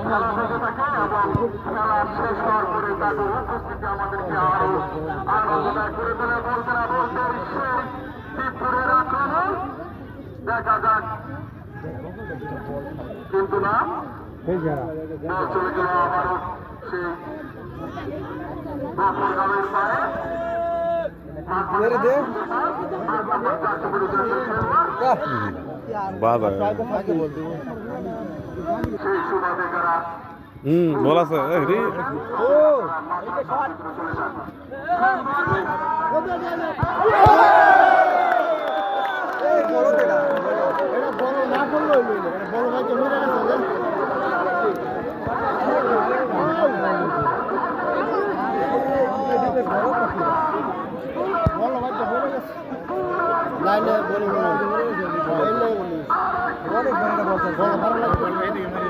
খেলা থেকে থাকে এবং খেলা শেষ হওয়ার পরে তাদের উপস্থিতি আমাদেরকে আরও আনন্দদায়ক করে তোলে বলতে না বলতে সেই তীরপুরের আক্রমণ দেখা যাক কিন্তু না চলে গেল আবারও সেই বাপুর গ্রামের পায়ে মেরে দে বাধা সেই সুবাদে যারা হুম বল আছে রে গেছে। লাইনে বলে বলে। Bueno, para